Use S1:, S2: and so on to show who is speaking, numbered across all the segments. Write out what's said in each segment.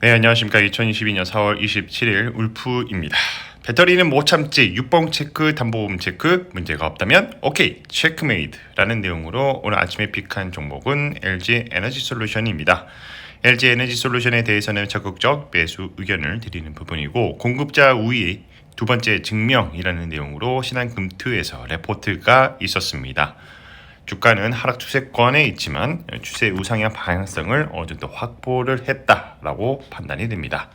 S1: 네, 안녕하십니까. 2022년 4월 27일 울프입니다. 배터리는 못 참지 유봉 체크 담보보험 체크 문제가 없다면 오케이 체크메이드라는 내용으로 오늘 아침에 픽한 종목은 LG 에너지 솔루션입니다. LG 에너지 솔루션에 대해서는 적극적 매수 의견을 드리는 부분이고 공급자 우위 두 번째 증명이라는 내용으로 신한금투에서 레포트가 있었습니다. 주가는 하락 추세권에 있지만 추세 우상향 방향성을 어느 정도 확보를 했다라고 판단이 됩니다.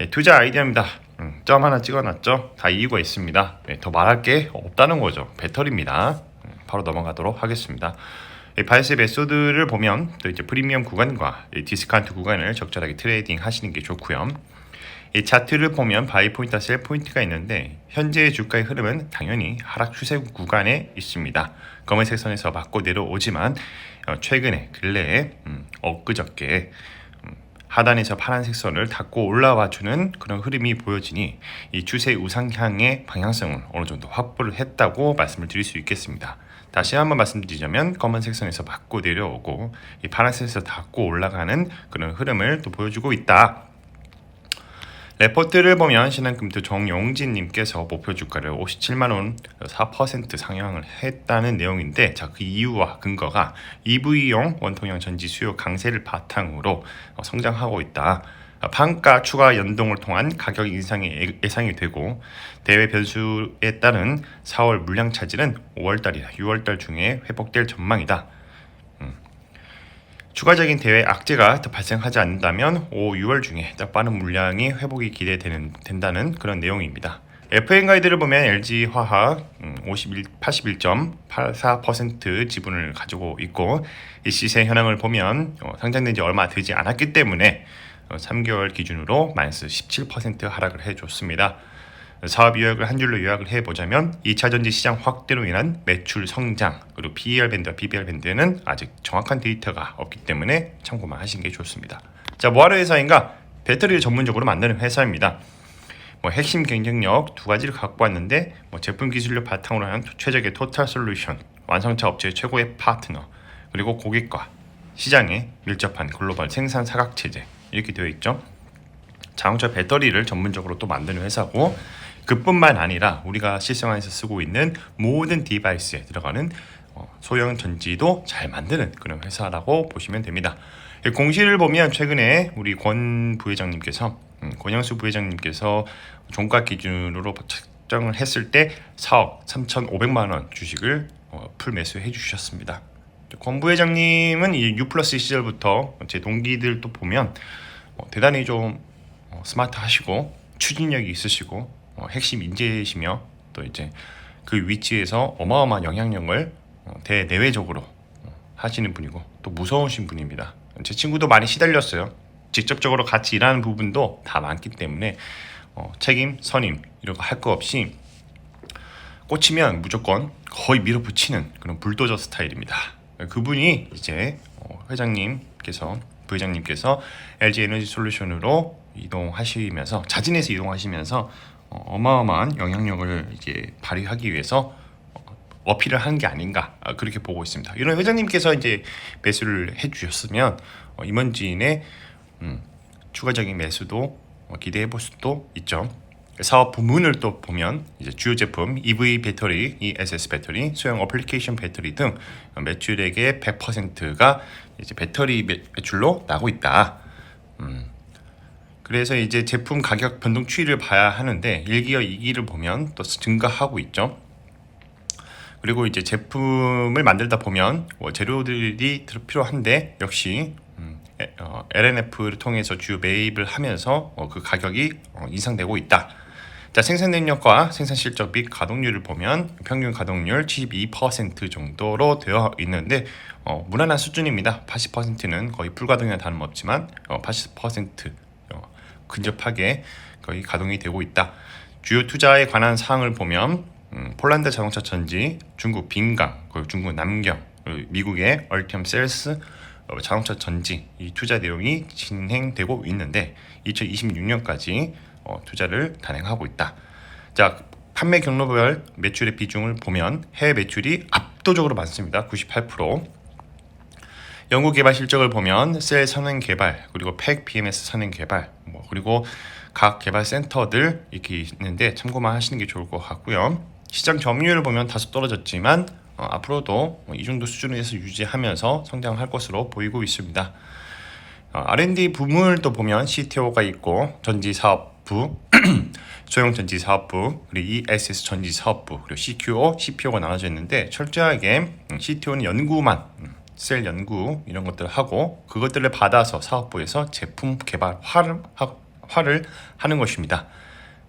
S1: 예, 투자 아이디어입니다. 음, 점 하나 찍어놨죠. 다 이유가 있습니다. 예, 더 말할 게 없다는 거죠. 배터리입니다. 음, 바로 넘어가도록 하겠습니다. 이 바이스 메소드를 보면 또 이제 프리미엄 구간과 이 디스카운트 구간을 적절하게 트레이딩 하시는 게 좋고요. 이 차트를 보면 바이 포인트와 셀 포인트가 있는데 현재의 주가의 흐름은 당연히 하락 추세 구간에 있습니다. 검은색 선에서 맞고 내려오지만 어, 최근에 근래에 음, 엊그저께 음, 하단에서 파란색 선을 닫고 올라와 주는 그런 흐름이 보여지니 이 추세 우상향의 방향성을 어느 정도 확보를 했다고 말씀을 드릴 수 있겠습니다. 다시 한번 말씀드리자면 검은색 선에서 맞고 내려오고 이 파란색에서 닫고 올라가는 그런 흐름을 또 보여주고 있다. 레포트를 보면 신한금투 정용진님께서 목표 주가를 57만 원 4% 상향을 했다는 내용인데 자 그 이유와 근거가 EV용 원통형 전지 수요 강세를 바탕으로 어, 성장하고 있다. 판가 추가 연동을 통한 가격 인상이 예- 예상이 되고 대외 변수에 따른 4월 물량 차질은 5월달이나 6월달 중에 회복될 전망이다. 추가적인 대외 악재가 더 발생하지 않는다면 5, 6월 중에 더 빠른 물량이 회복이 기대되는 된다는 그런 내용입니다. FN 가이드를 보면 LG 화학 음, 51, 81.84% 지분을 가지고 있고 이 시세 현황을 보면 어, 상장된 지 얼마 되지 않았기 때문에 어, 3개월 기준으로 마이너스 17% 하락을 해줬습니다. 사업 요약을 한 줄로 요약을 해보자면 2차 전지 시장 확대로 인한 매출 성장 그리고 PER 밴드와 PBR 밴드에는 아직 정확한 데이터가 없기 때문에 참고만 하시는 게 좋습니다. 자, 뭐하러 회사인가? 배터리를 전문적으로 만드는 회사입니다. 뭐 핵심 경쟁력 두 가지를 갖고 왔는데 뭐 제품 기술력 바탕으로 한 최적의 토탈 솔루션, 완성차 업체의 최고의 파트너, 그리고 고객과 시장에 밀접한 글로벌 생산 사각 체제 이렇게 되어 있죠. 자동차 배터리를 전문적으로 또 만드는 회사고 그뿐만 아니라 우리가 실생활에서 쓰고 있는 모든 디바이스에 들어가는 어, 소형 전지도 잘 만드는 그런 회사라고 보시면 됩니다. 이 공시를 보면 최근에 우리 권 부회장님께서 음, 권영수 부회장님께서 종가 기준으로 책정을 했을 때 4억 3,500만 원 주식을 어, 풀 매수해 주셨습니다. 권 부회장님은 이 U 플러스 시절부터 제 동기들도 보면 어, 대단히 좀 어, 스마트하시고 추진력이 있으시고 어, 핵심 인재이시며 또 이제 그 위치에서 어마어마한 영향력을 어, 대내외적으로 어, 하시는 분이고 또 무서우신 분입니다. 제 친구도 많이 시달렸어요. 직접적으로 같이 일하는 부분도 다 많기 때문에 어, 책임, 선임 이런 거 할 거 없이 꽂히면 무조건 거의 밀어붙이는 그런 불도저 스타일입니다. 그분이 이제 어, 회장님께서 부회장님께서 LG 에너지 솔루션으로 이동하시면서 자진해서 이동하시면서 어, 어마어마한 영향력을 이제 발휘하기 위해서 어, 어필을 하는 게 아닌가 아, 그렇게 보고 있습니다. 이런 회장님께서 이제 매수를 해주셨으면 어, 임원진의 음, 추가적인 매수도 어, 기대해 볼 수도 있죠. 사업 부문을 또 보면 이제 주요 제품 EV 배터리, ESS 배터리, 소형 어플리케이션 배터리 등 매출액의 100%가 이제 배터리 매- 매출로 나고 있다. 음. 그래서 이제 제품 가격 변동 추이를 봐야 하는데 1기와 2기를 보면 또 증가하고 있죠. 그리고 이제 제품을 만들다 보면 뭐 재료들이 들- 필요한데 역시 음, 에- 어, LNF를 통해서 주요 매입을 하면서 어, 그 가격이 어, 인상되고 있다. 자 생산 능력과 생산 실적 및 가동률을 보면 평균 가동률 72% 정도로 되어 있는데 어, 무난한 수준입니다. 80%는 거의 불가동이나 다름없지만 어, 80% 어, 근접하게 거의 가동이 되고 있다. 주요 투자에 관한 사항을 보면 음, 폴란드 자동차 전지, 중국 빈강, 그리고 중국 남경, 그리고 미국의 얼티엄 셀스 어, 자동차 전지 이 투자 내용이 진행되고 있는데 2026년까지 어, 투자를 단행하고 있다. 자 판매 경로별 매출의 비중을 보면 해외 매출이 압도적으로 많습니다. 98%. 연구 개발 실적을 보면 셀 선행 개발 그리고 팩 BMS 선행 개발 뭐 그리고 각 개발 센터들 이렇게 있는데 참고만 하시는 게 좋을 것 같고요. 시장 점유율을 보면 다소 떨어졌지만 어, 앞으로도 뭐이 정도 수준에서 유지하면서 성장할 것으로 보이고 있습니다. 어, R&D 부문을 또 보면 CTO가 있고 전지 사업부, 소형 전지 사업부, 그리고 ESS 전지 사업부, 그리고 CQO, CPO가 나눠져 있는데 철저하게 음, CTO는 연구만 음, 셀 연구 이런 것들을 하고 그것들을 받아서 사업부에서 제품 개발 화를 하, 화를 하는 것입니다.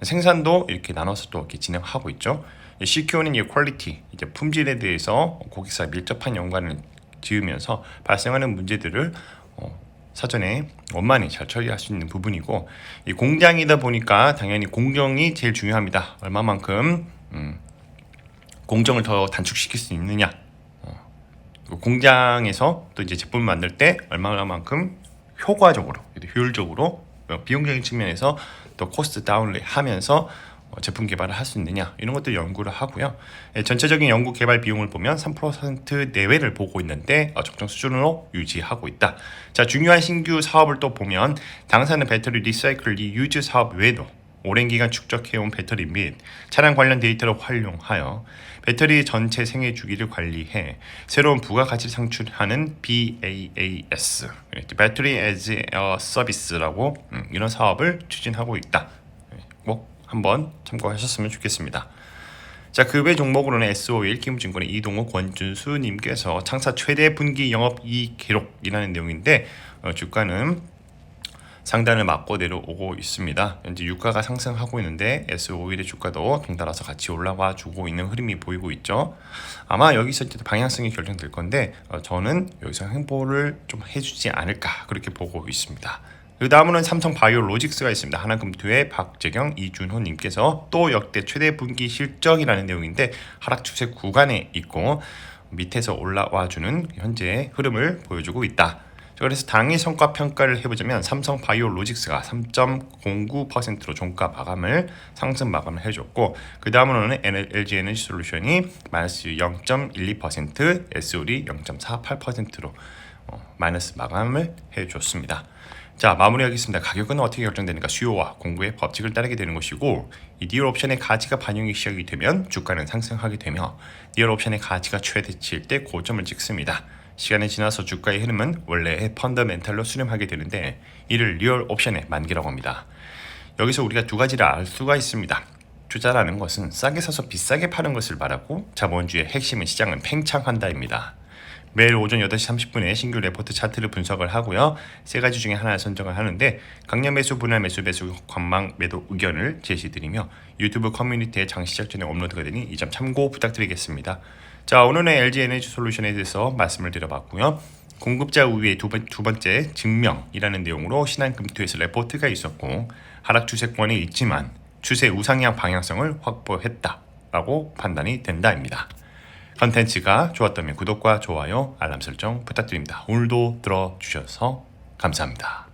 S1: 생산도 이렇게 나눠서 또 이렇게 진행하고 있죠. CQ는 이 퀄리티, 이제 품질에 대해서 고객사 밀접한 연관을 지으면서 발생하는 문제들을 어, 사전에 원만히 잘 처리할 수 있는 부분이고 이 공장이다 보니까 당연히 공정이 제일 중요합니다. 얼마만큼 음, 공정을 더 단축시킬 수 있느냐. 어, 그리고 공장에서 또 이제 제품 만들 때 얼마만큼 효과적으로, 효율적으로 어, 비용적인 측면에서 또 코스트 다운을 하면서 어, 제품 개발을 할 수 있느냐 이런 것들 연구를 하고요. 예, 전체적인 연구 개발 비용을 보면 3% 내외를 보고 있는데 어, 적정 수준으로 유지하고 있다. 자 중요한 신규 사업을 또 보면 당사는 배터리 리사이클 리유즈 사업 외에도 오랜 기간 축적해온 배터리 및 차량 관련 데이터를 활용하여 배터리 전체 생애 주기를 관리해 새로운 부가가치를 상출하는 BAAS 배터리 as a service라고 음, 이런 사업을 추진하고 있다. 꼭 한번 참고하셨으면 좋겠습니다. 자, 그 외 종목으로는 S51 키움증권의 이동욱 권준수님께서 창사 최대 분기 영업 이익 기록이라는 내용인데 어, 주가는 상단을 맞고 내려오고 있습니다. 현재 유가가 상승하고 있는데 S51의 주가도 동달아서 같이 올라와 주고 있는 흐름이 보이고 있죠. 아마 여기서 이제 방향성이 결정될 건데 어, 저는 여기서 행보를 좀 해주지 않을까 그렇게 보고 있습니다. 그 다음은 삼성 바이오로직스가 있습니다. 하나금투의 박재경, 이준호님께서 또 역대 최대 분기 실적이라는 내용인데 하락 추세 구간에 있고 밑에서 올라와주는 현재 흐름을 보여주고 있다. 자, 그래서 당일 성과 평가를 해보자면 삼성 바이오로직스가 3.09%로 종가 마감을 상승 마감을 해줬고 그 다음으로는 LG 에너지 솔루션이 마이너스 0.12%, SO리 0.48%로 어, 마이너스 마감을 해줬습니다. 자 마무리하겠습니다. 가격은 어떻게 결정되는가? 수요와 공급의 법칙을 따르게 되는 것이고 이 리얼 옵션의 가치가 반영이 시작이 되면 주가는 상승하게 되며 리얼 옵션의 가치가 최대치일 때 고점을 찍습니다. 시간이 지나서 주가의 흐름은 원래의 펀더멘탈로 수렴하게 되는데 이를 리얼 옵션의 만기라고 합니다. 여기서 우리가 두 가지를 알 수가 있습니다. 투자라는 것은 싸게 사서 비싸게 파는 것을 말하고 자본주의 핵심은 시장은 팽창한다입니다. 매일 오전 8시 30분에 신규 레포트 차트를 분석을 하고요. 세 가지 중에 하나를 선정을 하는데 강력 매수, 분할 매수, 매수, 관망, 매도 의견을 제시드리며 유튜브 커뮤니티에 장 시작 전에 업로드가 되니 이 점 참고 부탁드리겠습니다. 자 오늘은 LG 에너지 솔루션에 대해서 말씀을 드려봤고요. 공급자 우위의 두, 번, 두 번째 증명이라는 내용으로 신한금투에서 레포트가 있었고 하락 추세권에 있지만 추세 우상향 방향성을 확보했다라고 판단이 된다입니다. 컨텐츠가 좋았다면 구독과 좋아요, 알람 설정 부탁드립니다. 오늘도 들어주셔서 감사합니다.